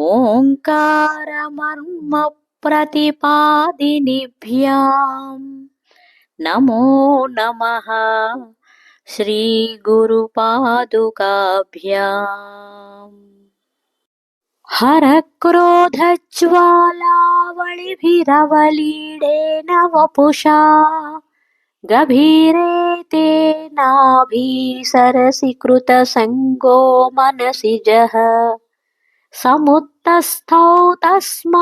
ओङ्कारमर्मप्रतिपादिनिभ्याम् नमो नमः। श्रीगुरुपादुकाभ्याम्। हरक्रोधज्वालावळिभिरवलीडेन वपुषा गभीरे तेनाभिसरसि कृतसङ्गो मनसि जः। समुत्तस्थौ तस्मादचलतनये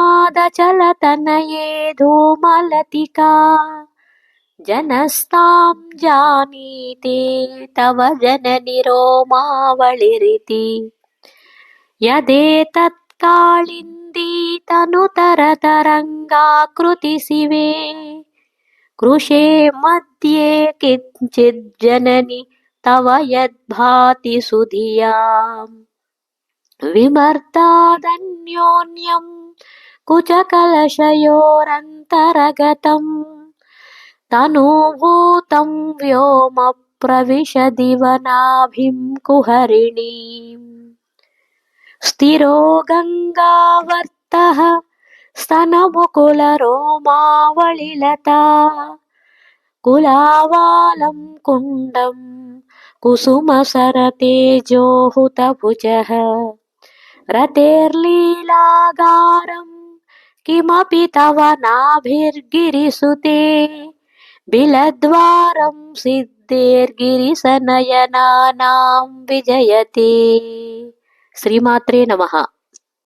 धूमलतिका जनस्तां जानीते तव जननि रोमावलिरिति यदेतत्काळिन्दीतनुतरतरङ्गाकृतिशिवे कृशे मध्ये किञ्चिज्जननि तव यद्भाति सुधियाम् विमर्तादन्योन्यं कुचकलशयोरन्तरगतम् तनुभूतं व्योमप्रविशदिवनाभिं कुहरिणीम् स्थिरो गङ्गावर्तः स्तनमुकुलरोमावळिलता कुलावालं कुण्डं कुसुमसरतेजोहुतभुजः रतेर्लीलागारं किमपि तव नाभिर्गिरिसुते बिलद्वारं सिद्धेर्गिरिसनयनानां विजयते श्रीमात्रे नमः